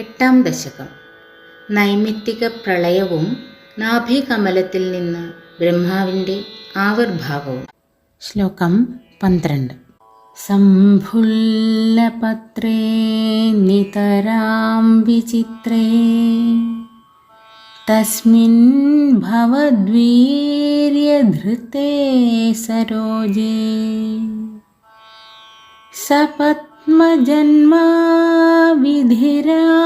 എട്ടാം ദശകം. നൈമിത്തിക പ്രളയവും നാഭികമലത്തിൽ നിന്ന് ബ്രഹ്മാവിന്റെ ആവിർഭാവവും. ശ്ലോകം പന്ത്രണ്ട്. സംഭുല്ലപത്രേ നിതരാം വിചിത്രേ. തസ്മിൻ ഭവദ്വീര്യധൃതേ സരോജേ. സപത്മജന്മാ വിധിരാ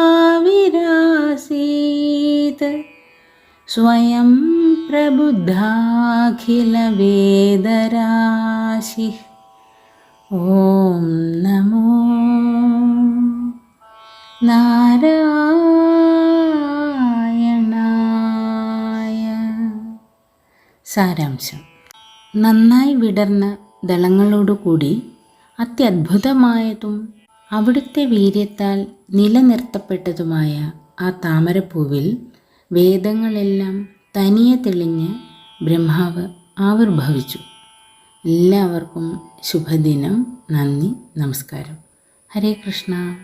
विधिराविरासीत् स्वयं प्रबुद्धाखिलवेदराशिः ॐ नमो നാരായണായ സാരാംശം നന്നായി വിടർന്ന ദളങ്ങളോടുകൂടി അത്യദ്ഭുതമായതും അവിടുത്തെ വീര്യത്താൽ നിലനിർത്തപ്പെട്ടതുമായ ആ താമരപ്പൂവിൽ വേദങ്ങളെല്ലാം തനിയെ തെളിഞ്ഞ് ബ്രഹ്മാവ് ആവിർഭവിച്ചു. എല്ലാവർക്കും ശുഭദിനം. നന്ദി. നമസ്കാരം. ഹരേ കൃഷ്ണ.